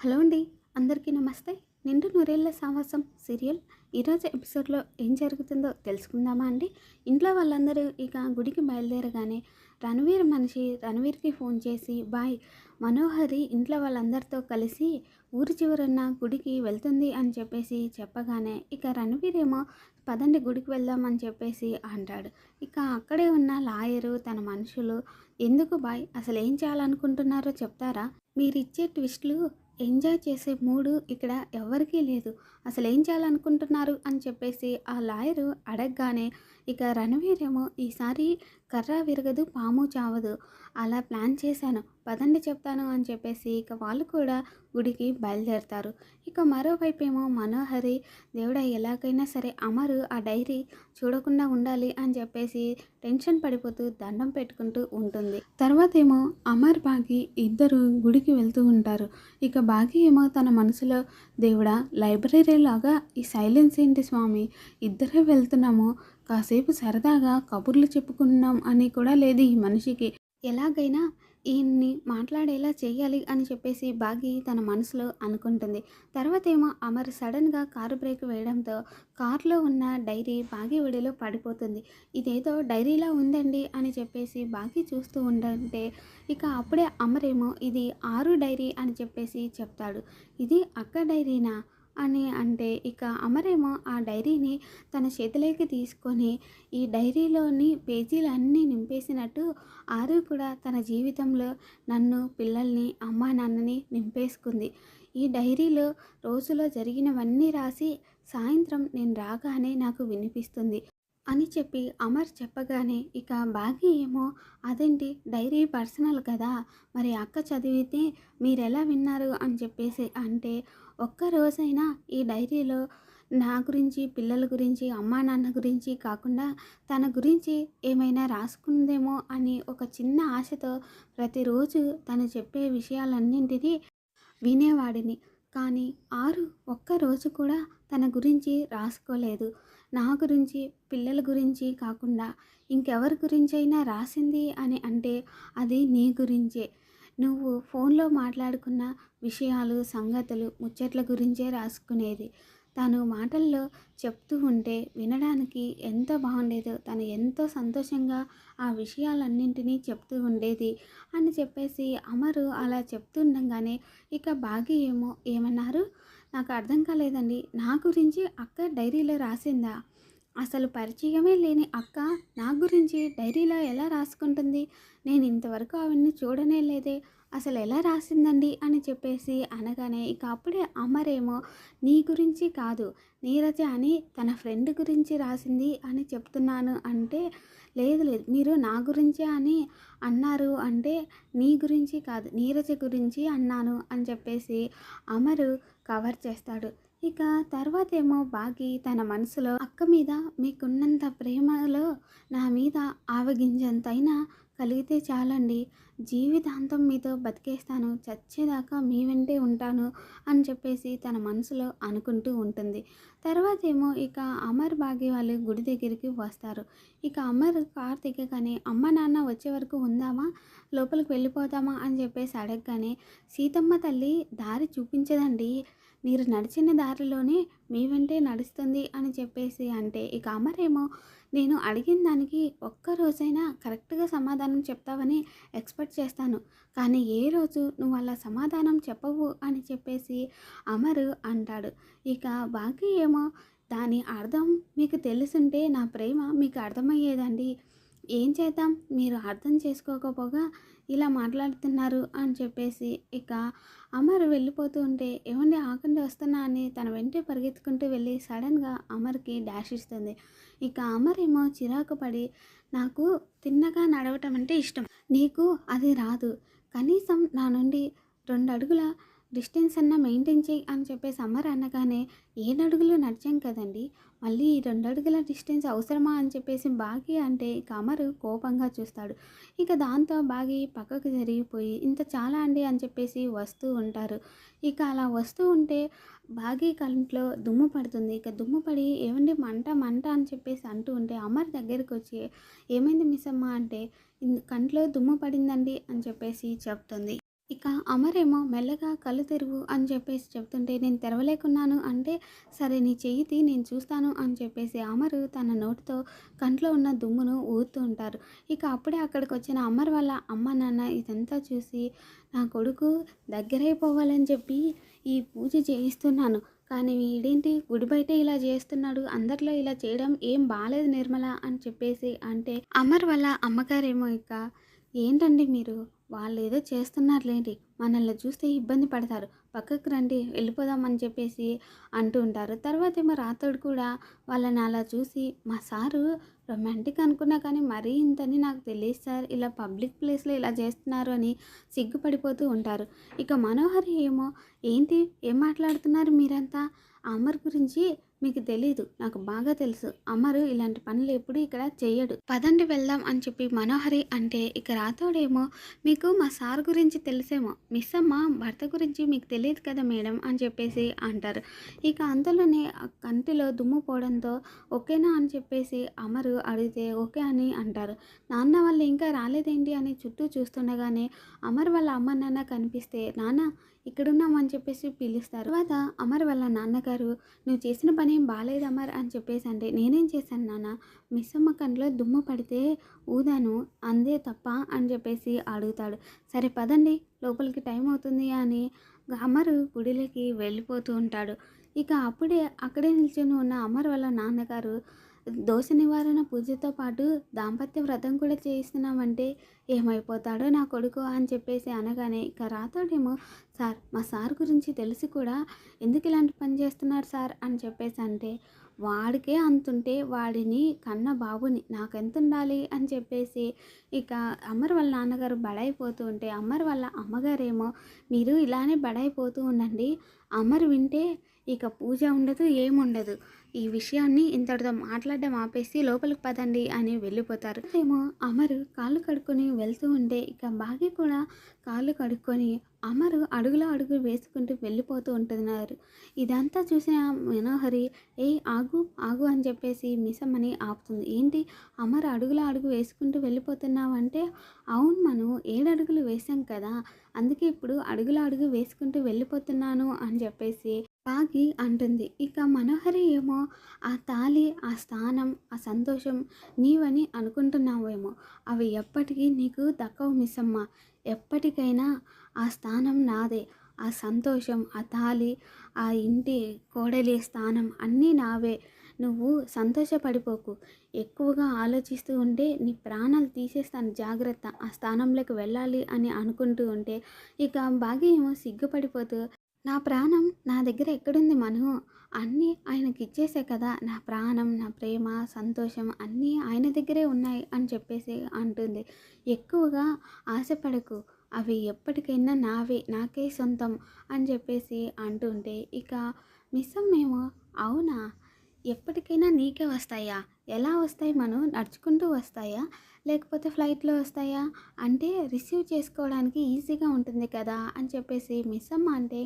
Hello అండి అందరికీ నమస్తే. నిండు నూరేళ్ళ సాహసం సీరియల్. ఈరోజు ఎపిసోడ్లో ఏం జరుగుతుందో తెలుసుకుందామా అండి? ఇంట్లో వాళ్ళందరూ ఇక గుడికి బయలుదేరగానే రణవీర్ మనిషి రణవీర్కి ఫోన్ చేసి బాయ్ మనోహరి ఇంట్లో వాళ్ళందరితో కలిసి ఊరి చివరన్న గుడికి వెళ్తుంది అని చెప్పేసి చెప్పగానే ఇక రణవీర్ ఏమో పదండి గుడికి వెళ్దామని చెప్పేసి అంటాడు. ఇక అక్కడే ఉన్న లాయరు తన మనుషులు ఎందుకు బాయ్ అసలు ఏం చేయాలనుకుంటున్నారో చెప్తారా? మీరు ఇచ్చే ట్విస్ట్లు ఎంజాయ్ చేసే మూడు ఇక్కడ ఎవరికీ లేదు. అసలు ఏం చేయాలనుకుంటున్నారు అని చెప్పేసి ఆ లాయరు అడగగానే ఇక రణవీర్ ఏమో ఈసారి కర్ర విరగదు పాము చావదు. అలా ప్లాన్ చేశాను. పదండి చెప్తాను అని చెప్పేసి ఇక వాళ్ళు కూడా గుడికి బయలుదేరుతారు. ఇక మరోవైపు ఏమో మనోహరి దేవుడ ఎలాగైనా సరే అమరు ఆ డైరీ చూడకుండా ఉండాలి అని చెప్పేసి టెన్షన్ పడిపోతూ దండం పెట్టుకుంటూ ఉంటుంది. తర్వాత ఏమో అమర్ బాగి ఇద్దరు గుడికి వెళ్తూ ఉంటారు. ఇక బాగి ఏమో తన మనసులో దేవుడా లైబ్రరీ లాగా ఈ సైలెన్స్ ఏంటి స్వామి? ఇద్దరే వెళ్తున్నాము. కాసేపు సరదాగా కబుర్లు చెప్పుకున్నాం అని కూడా లేదు ఈ మనిషికి. ఎలాగైనా ఈయన్ని మాట్లాడేలా చేయాలి అని చెప్పేసి బాగి తన మనసులో అనుకుంటుంది. తర్వాత ఏమో అమర్ సడన్గా కారు బ్రేక్ వేయడంతో కారులో ఉన్న డైరీ బాగి ఒడిలో పడిపోతుంది. ఇదేదో డైరీలా ఉందండి అని చెప్పేసి బాగి చూస్తూ ఉండంటే ఇక అప్పుడే అమరేమో ఇది ఆరు డైరీ అని చెప్పేసి చెప్తాడు. ఇది అక్క డైరీనా? అని అంటే ఇక అమరేమో ఆ డైరీని తన చేతిలోకి తీసుకొని ఈ డైరీలోని పేజీలన్నీ నింపేసినట్టు ఆరు కూడా తన జీవితంలో నన్ను పిల్లల్ని అమ్మా నాన్నని నింపేసుకుంది. ఈ డైరీలో రోజులో జరిగినవన్నీ రాసి సాయంత్రం నేను రాగానే నాకు వినిపిస్తుంది అని చెప్పి అమర్ చెప్పగానే ఇక బాగి ఏమో అదేంటి? డైరీ పర్సనల్ కదా. మరి అక్క చదివితే మీరు ఎలా విన్నారు? అని చెప్పేసి అంటే ఒక్క రోజైనా ఈ డైరీలో నా గురించి పిల్లల గురించి అమ్మా నాన్న గురించి కాకుండా తన గురించి ఏమైనా రాసుకుందేమో అని ఒక చిన్న ఆశతో ప్రతిరోజు తను చెప్పే విషయాలన్నింటినీ వినేవాడిని. కానీ ఆరు ఒక్క రోజు కూడా తన గురించి రాసుకోలేదు. నా గురించి పిల్లల గురించి కాకుండా ఇంకెవరి గురించి అయినా రాసింది అని అంటే అది నీ గురించే. నువ్వు ఫోన్లో మాట్లాడుకున్న విషయాలు సంగతులు ముచ్చట్ల గురించే రాసుకునేది. తను మాటల్లో చెప్తూ ఉంటే వినడానికి ఎంత బాగుండేదో తను ఎంతో సంతోషంగా ఆ విషయాలన్నింటినీ చెప్తూ ఉండేది అని చెప్పేసి అమరు అలా చెప్తుండగానే ఇక బాగి ఏమో ఏమన్నారు? నాకు అర్థం కాలేదండి. నా గురించి అక్క డైరీలో రాసిందా? అసలు పరిచయమే లేని అక్క నా గురించి డైరీలో ఎలా రాసుకుంటుంది? నేను ఇంతవరకు అవన్నీ చూడనే లేదే. అసలు ఎలా రాసిందండి? అని చెప్పేసి అనగానే ఇక అప్పుడే అమరేమో నీ గురించి కాదు నీరజ అని తన ఫ్రెండ్ గురించి రాసింది అని చెప్తున్నాను అంటే లేదు లేదు మీరు నా గురించే అని అన్నారు అంటే నీ గురించి కాదు నీరజ గురించి అన్నాను అని చెప్పేసి అమరు కవర్ చేస్తాడు. ఇక తర్వాత ఏమో బాగి తన మనసులో అక్క మీద మీకున్నంత ప్రేమలో నా మీద ఆవగింజంతైనా కలిగితే చాలండి. జీవితాంతం మీతో బతికేస్తాను. చచ్చేదాకా మీ వెంటే ఉంటాను అని చెప్పేసి తన మనసులో అనుకుంటూ ఉంటుంది. తర్వాత ఏమో ఇక అమర్ బాగి వాళ్ళు గుడి దగ్గరికి వస్తారు. ఇక అమర్ కార్ దిగగానే అమ్మ నాన్న వచ్చే వరకు ఉందామా? లోపలికి వెళ్ళిపోతామా? అని చెప్పేసి అడగగానే సీతమ్మ తల్లి దారి చూపించదండి. మీరు నడిచిన దారిలోనే మీ వెంటే నడుస్తుంది అని చెప్పేసి అంటే ఇక అమరేమో నేను అడిగిన దానికి ఒక్క రోజైనా కరెక్ట్గా సమాధానం చెప్తావని ఎక్స్పెక్ట్ చేస్తాను. కానీ ఏ రోజు నువ్వు అలా సమాధానం చెప్పవు అని చెప్పేసి అమరు అంటాడు. ఇక బాకీ ఏమో దాని అర్థం మీకు తెలుసుంటే నా ప్రేమ మీకు అర్థమయ్యేదండి. ఏం చేద్దాం? మీరు అర్థం చేసుకోకపోగా ఇలా మాట్లాడుతున్నారు అని చెప్పేసి ఇక అమర్ వెళ్ళిపోతూ ఉంటే ఏమండి ఆకండి వస్తున్నా అని తన వెంటే పరిగెత్తుకుంటూ వెళ్ళి సడన్గా అమర్కి డాష్ ఇస్తుంది. ఇక అమర్ ఏమో చిరాకు పడి నాకు తిన్నగా నడవటం అంటే ఇష్టం. నీకు అది రాదు. కనీసం నా నుండి రెండు అడుగుల డిస్టెన్స్ అన్న మెయింటైన్ చేయి అని చెప్పేసి అమర్ అనగానే ఏడు అడుగులు నడిచాం కదండి. మళ్ళీ ఈ రెండు అడుగుల డిస్టెన్స్ అవసరమా అని చెప్పేసి బాగి అంటే ఇక అమరు కోపంగా చూస్తాడు. ఇక దాంతో బాగి పక్కకు జరిగిపోయి ఇంత చాలా అండి అని చెప్పేసి వస్తూ ఉంటారు. ఇక అలా వస్తూ ఉంటే బాగి కంట్లో దుమ్ము పడుతుంది. ఇక దుమ్ము పడి ఏమండి మంట మంట అని చెప్పేసి అంటూ ఉంటే అమర్ దగ్గరికి వచ్చి ఏమైంది మిస్ అమ్మ? అంటే కంట్లో దుమ్ము పడిందండి అని చెప్పేసి చెప్తుంది. ఇక అమరేమో మెల్లగా కళ్ళు తెరువు అని చెప్పేసి చెప్తుంటే నేను తెరవలేకున్నాను. అంటే సరే నీ చెయ్యి తీ నేను చూస్తాను అని చెప్పేసి అమరు తన నోటితో కంట్లో ఉన్న దుమ్మును ఊరుతూ ఉంటారు. ఇక అప్పుడే అక్కడికి వచ్చిన అమర్ వాళ్ళ అమ్మ నాన్న ఇదంతా చూసి నా కొడుకు దగ్గరైపోవాలని చెప్పి ఈ పూజ చేయిస్తున్నాను. కానీ వీడేంటి? గుడి బయట ఇలా చేస్తున్నాడు. అందరిలో ఇలా చేయడం ఏం బాగాలేదు నిర్మల అని చెప్పేసి అంటే అమర్ వాళ్ళ అమ్మగారేమో ఇక ఏంటండి మీరు? వాళ్ళు ఏదో చేస్తున్నారులేంటి మనల్ని చూస్తే ఇబ్బంది పడతారు. పక్కకు రండి వెళ్ళిపోదామని చెప్పేసి అంటూ ఉంటారు. తర్వాత ఏమో రాతోడు కూడా వాళ్ళని అలా చూసి మా సారు రొమాంటిక్ అనుకున్నా కానీ మరీ ఇంతని నాకు తెలియదు సార్. ఇలా పబ్లిక్ ప్లేస్లో ఇలా చేస్తున్నారు అని సిగ్గుపడిపోతూ ఉంటారు. ఇక మనోహరి ఏమో ఏంటి? ఏం మాట్లాడుతున్నారు మీరంతా? అమర్ గురించి మీకు తెలీదు నాకు బాగా తెలుసు. అమరు ఇలాంటి పనులు ఎప్పుడు ఇక్కడ చేయడు పదండి వెళ్దాం అని చెప్పి మనోహరి అంటే ఇక రాతోడేమో మీకు మా సార్ గురించి తెలిసేమో. మిస్ అమ్మ భర్త గురించి మీకు తెలియదు కదా మేడం అని చెప్పేసి అంటారు. ఇక అంతలోనే కంటిలో దుమ్ము పోవడంతో ఓకేనా అని చెప్పేసి అమరు అడిగితే ఓకే అని అంటారు. నాన్న వాళ్ళు ఇంకా రాలేదేంటి అని చుట్టూ చూస్తుండగానే అమర్ వాళ్ళ అమ్మ నాన్న కనిపిస్తే నాన్న ఇక్కడున్నామని చెప్పేసి పిలుస్తారు. తర్వాత అమర్ వాళ్ళ నాన్నగారు నువ్వు చేసిన పని ఏం బాగాలేదు అమర్ అని చెప్పేసి అంటే నేనేం చేశాను నాన్న? మిస్ అమ్మ కంట్లో దుమ్ము పడితే ఊదాను అందే తప్ప అని చెప్పేసి అడుగుతాడు. సరే పదండి లోపలికి టైం అవుతుంది అని అమరు గుడిలోకి వెళ్ళిపోతూ ఉంటాడు. ఇక అప్పుడే అక్కడే నిల్చొని ఉన్న అమర్ వాళ్ళ నాన్నగారు దోష నివారణ పూజతో పాటు దాంపత్య వ్రతం కూడా చేయిస్తున్నామంటే ఏమైపోతాడో నా కొడుకు అని చెప్పేసి అనగానే ఇక రాతోడేమో సార్ మా సార్ గురించి తెలిసి కూడా ఎందుకు ఇలాంటి పని చేస్తున్నారు సార్? అని చెప్పేసి అంటే వాడికే అంతుంటే వాడిని కన్న బాబుని నాకెంత ఉండాలి? అని చెప్పేసి ఇక అమ్మర్ వాళ్ళ నాన్నగారు బడైపోతూ ఉంటే అమ్మర్ వాళ్ళ అమ్మగారేమో మీరు ఇలానే బడైపోతూ ఉండండి అమర్ వింటే ఇక పూజ ఉండదు ఏముండదు. ఈ విషయాన్ని ఇంతటితో మాట్లాడడం ఆపేసి లోపలికి పదండి అని వెళ్ళిపోతారు. ఏమో అమరు కాళ్ళు కడుక్కొని వెళ్తూ ఉంటే ఇక బాగి కూడా కాళ్ళు కడుక్కొని అమరు అడుగులో అడుగు వేసుకుంటూ వెళ్ళిపోతూ ఉంటున్నారు. ఇదంతా చూసిన మనోహరి ఏ ఆగు ఆగు అని చెప్పేసి మిసమ్మని ఆపుతుంది. ఏంటి? అమరు అడుగులో అడుగు వేసుకుంటూ వెళ్ళిపోతున్నావు అంటే అవును మనం ఏడు అడుగులు వేసాం కదా అందుకే ఇప్పుడు అడుగులో అడుగు వేసుకుంటూ వెళ్ళిపోతున్నాను అని చెప్పేసి బాగి అంటుంది. ఇక మనోహరి ఏమో ఆ తాళి ఆ స్థానం ఆ సంతోషం నీవని అనుకుంటున్నావేమో. అవి ఎప్పటికీ నీకు దక్కవు మిస్సమ్మ. ఎప్పటికైనా ఆ స్థానం నాదే. ఆ సంతోషం ఆ తాళి ఆ ఇంటి కోడలి స్థానం అన్నీ నావే. నువ్వు సంతోషపడిపోకు. ఎక్కువగా ఆలోచిస్తూ ఉంటే నీ ప్రాణాలు తీసేస్తాను జాగ్రత్త. ఆ స్థానంలోకి వెళ్ళాలి అని అనుకుంటూ ఉంటే ఇక బాగా ఏమో సిగ్గుపడిపోతూ నా ప్రాణం నా దగ్గర ఎక్కడుంది మను? అన్నీ ఆయనకి ఇచ్చేసే కదా. నా ప్రాణం నా ప్రేమ సంతోషం అన్నీ ఆయన దగ్గరే ఉన్నాయి అని చెప్పేసి అంటుంది. ఎక్కువగా ఆశపడకు. అవి ఎప్పటికైనా నావే నాకే సొంతం అని చెప్పేసి అంటుంటే ఇక మిస్సమ్మేమో అవునా? ఎప్పటికైనా నీకే వస్తాయా? ఎలా వస్తాయి మనం? నడుచుకుంటూ వస్తాయా? లేకపోతే ఫ్లైట్లో వస్తాయా? అంటే రిసీవ్ చేసుకోవడానికి ఈజీగా ఉంటుంది కదా అని చెప్పేసి మిస్ అమ్మ అంటే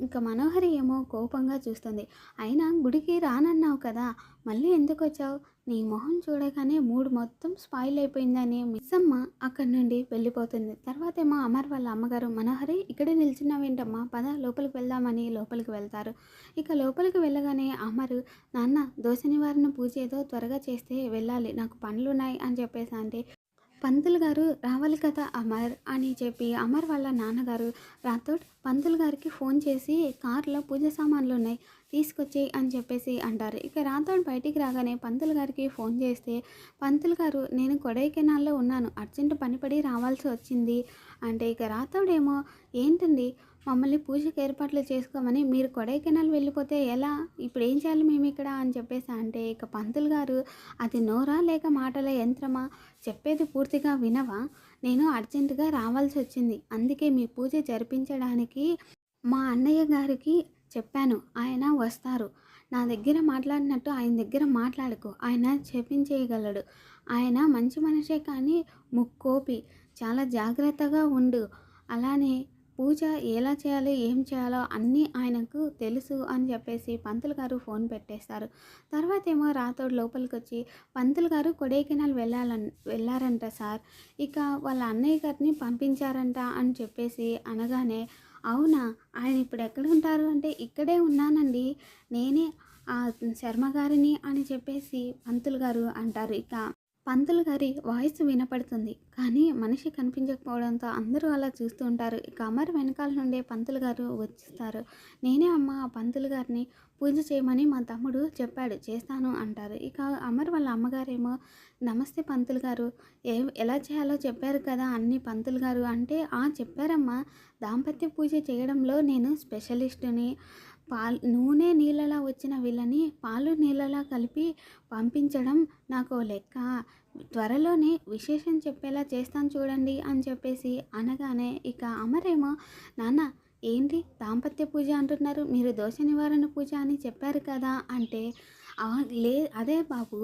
ఇంకా మనోహరి ఏమో కోపంగా చూస్తుంది. అయినా గుడికి రానన్నావు కదా మళ్ళీ ఎందుకు వచ్చావు? నీ మొహం చూడగానే మూడు మొత్తం స్పాయిల్ అయిపోయిందని మిస్ అమ్మ అక్కడి నుండి వెళ్ళిపోతుంది. తర్వాతేమో అమర్ వాళ్ళ అమ్మగారు మనోహరి ఇక్కడే నిల్చున్నావేంటమ్మా? పద లోపలికి వెళ్దామని లోపలికి వెళ్తారు. ఇక లోపలికి వెళ్ళగానే అమరు నాన్న దోశ నివారణ పూజ ఏదో త్వరగా చేస్తే వెళ్ళాలి నాకు పనులు ఉన్నాయి అని చెప్పేసి అంటే పంతులు గారు రావాలి కదా అమర్ అని చెప్పి అమర్ వాళ్ళ నాన్నగారు రాథోడ్ పంతులు గారికి ఫోన్ చేసి కార్లో పూజ సామాన్లు ఉన్నాయి తీసుకొచ్చేయి అని చెప్పేసి అంటారు. ఇక రాథోడ్ బయటికి రాగానే పంతులు గారికి ఫోన్ చేస్తే పంతులు గారు నేను కొడైకెనాల్లో ఉన్నాను. అర్జెంట్ పనిపడి రావాల్సి వచ్చింది. అంటే ఇక రాథోడేమో ఏంటండి? మమ్మల్ని పూజకి ఏర్పాట్లు చేసుకోమని మీరు కొడైకెనాల్ వెళ్ళిపోతే ఎలా? ఇప్పుడు ఏం చేయాలి మేము ఇక్కడ? అని చెప్పేసి అంటే ఇక పంతులు గారు అది నోరా లేక మాటల యంత్రమా? చెప్పేది పూర్తిగా వినవా? నేను అర్జెంటుగా రావాల్సి వచ్చింది. అందుకే మీ పూజ జరిపించడానికి మా అన్నయ్య గారికి చెప్పాను. ఆయన వస్తారు. నా దగ్గర మాట్లాడినట్టు ఆయన దగ్గర మాట్లాడకు. ఆయన చెప్పించేయగలడు. ఆయన మంచి మనిషే కానీ ముక్కోపి. చాలా జాగ్రత్తగా ఉండు. అలానే పూజ ఎలా చేయాలో ఏం చేయాలో అన్నీ ఆయనకు తెలుసు అని చెప్పేసి పంతులు గారు ఫోన్ పెట్టేస్తారు. తర్వాత ఏమో రాతోడు లోపలికి వచ్చి పంతులు గారు కొడైకెనాల్ వెళ్ళాలని వెళ్ళారంట సార్. ఇక వాళ్ళ అన్నయ్య గారిని పంపించారంట అని చెప్పేసి అనగానే అవునా? ఆయన ఇప్పుడు ఎక్కడ ఉంటారు? అంటే ఇక్కడే ఉన్నానండి. నేనే ఆ శర్మ గారిని అని చెప్పేసి పంతులు గారు అంటారు. ఇక పంతులు గారి వాయిస్ వినపడుతుంది. కానీ మనిషి కనిపించకపోవడంతో అందరూ అలా చూస్తూ ఉంటారు. ఇక అమర్ వెనకాల నుండే పంతులు గారు వచ్చిస్తారు. నేనే అమ్మ ఆ పంతులు గారిని పూజ చేయమని మా తమ్ముడు చెప్పాడు. చేస్తాను అంటారు. ఇక అమర్ వాళ్ళ అమ్మగారేమో నమస్తే పంతులు గారు. ఏ ఎలా చేయాలో చెప్పారు కదా అన్ని పంతులు గారు. అంటే ఆ చెప్పారమ్మా. దాంపత్య పూజ చేయడంలో నేను స్పెషలిస్టుని పాలు నూనె నీళ్ళలా వచ్చిన వీళ్ళని పాలు నీళ్ళలా కలిపి పంపించడం నాకు లెక్క. త్వరలోనే విశేషం చెప్పేలా చేస్తాను చూడండి అని చెప్పేసి అనగానే ఇక అమరేమో నాన్న ఏంటి దాంపత్య పూజ అంటున్నారు? మీరు దోష నివారణ పూజ అని చెప్పారు కదా అంటే లే అదే బాబు.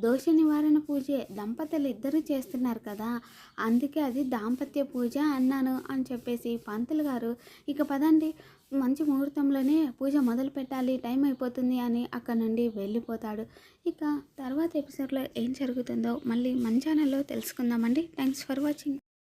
దోష నివారణ పూజే దంపతులు ఇద్దరు చేస్తున్నారు కదా. అందుకే అది దాంపత్య పూజ అన్నాను అని చెప్పేసి పంతులు గారు ఇక పదండి. మంచి ముహూర్తంలోనే పూజ మొదలు పెట్టాలి టైం అయిపోతుంది అని అక్కడ నుండి వెళ్ళిపోతాడు. ఇక తర్వాత ఎపిసోడ్లో ఏం జరుగుతుందో మళ్ళీ మన ఛానల్లో తెలుసుకుందామండి. Thanks for watching.